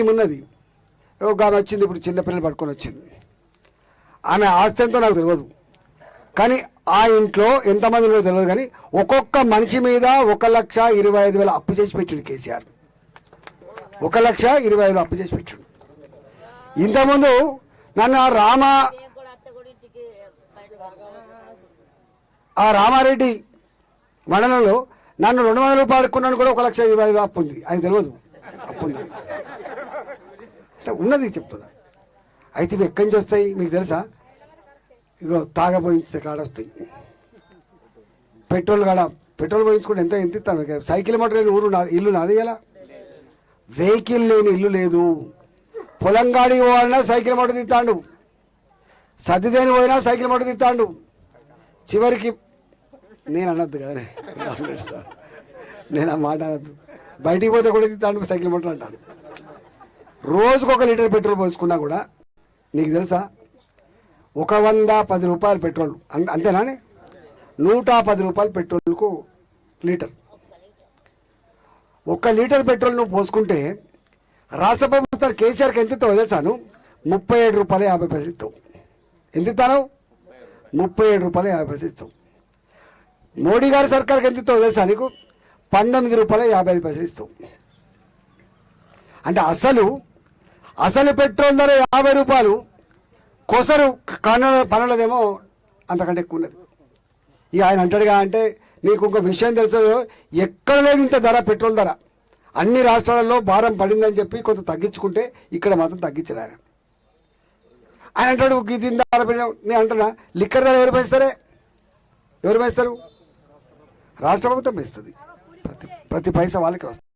ఈమె ఉన్నది. ఒక ఆమె వచ్చింది ఇప్పుడు చిన్నపిల్లలు పట్టుకొని వచ్చింది. ఆమె ఆస్తి ఎంతో నాకు తెలియదు. కానీ ఆ ఇంట్లో ఎంతమంది ఉన్నారో తెలియదు కానీ ఒక్కొక్క మనిషి మీద ఒక లక్ష ఇరవై ఐదు వేల అప్పు చేసి పెట్టిండు కేసీఆర్. ఒక లక్ష ఇరవై ఐదు అప్పు చేసి పెట్టిండు. ఇంతకుముందు నన్ను ఆ రామ ఆ రామారెడ్డి మండలంలో నన్ను రెండు వందల రూపాయలు కూడా ఒక లక్ష ఇరవై ఐదు అప్పు ఉంది. అది తెలియదు. అప్పు ఉంది అంటే ఉన్నది చెప్తున్నా. అయితే ఇవి ఎక్కడి నుంచి వస్తాయి? మీకు తెలుసా? ఇగో తాగబోయించిన కాడ వస్తాయి. పెట్రోల్ కాడ పెట్రోల్ పోయించుకుంటే ఎంత ఎంత ఇస్తాను? మీకు? సైకిల్ మోటార్ లేని ఊరు నా ఇల్లు నాది ఎలా? వెహికల్ లేని ఇల్లు లేదు. పొలం గాడికి పోవాలన్నా సైకిల్ మోటార్ తిత్తాడు సర్దిదేని పోయినా సైకిల్ మోటార్ తిత్తాడు చివరికి నేను అనొద్దు కదా నేను ఆ మాట అనొద్దు. బయటికి పోతే కూడా తిత్తాండు సైకిల్ మోటార్ అంటాను రోజుకు ఒక లీటర్ పెట్రోల్ పోసుకున్నా కూడా నీకు తెలుసా? ఒక వంద పది రూపాయలు పెట్రోల్. అం- అంతేనా నూట పది రూపాయలు పెట్రోల్కు లీటర్. ఒక లీటర్ పెట్రోల్ నువ్వు పోసుకుంటే రాష్ట్ర ప్రభుత్వం కేసీఆర్కి ఎంత ఇస్తావు తెలుసాను ముప్పై ఏడు రూపాయలు యాభై పైసలు ఇస్తావు. ఎంత ఇస్తాను? ముప్పై ఏడు రూపాయలు యాభై పైసలు ఇస్తావు. మోడీ గారి సర్కార్కి ఎంత ఇస్తావు తెలుసా నీకు? పంతొమ్మిది రూపాయలు యాభై ఐదు పైసలు ఇస్తాం. అంటే అసలు అసలు పెట్రోల్ ధర యాభై రూపాయలు కొసరు కన పనులదేమో అంతకంటే ఎక్కువ ఉన్నది. ఇక ఆయన అంటాడుగా అంటే నీకు ఒక విషయం తెలుసు ఎక్కడ లేదు ఇంత ధర పెట్రోల్ ధర. అన్ని రాష్ట్రాలలో భారం పడిందని చెప్పి కొంత తగ్గించుకుంటే ఇక్కడ మాత్రం తగ్గించాడు ఆయన. ఆయన అంటాడు దీని ధర నేను అంటున్నా లిక్కర్ ధర ఎవరు పెంచుతారే? ఎవరు పెంచుతారు? రాష్ట్ర ప్రభుత్వం పెంచుతుంది. ప్రతి పైసా వాళ్ళకి వస్తుంది.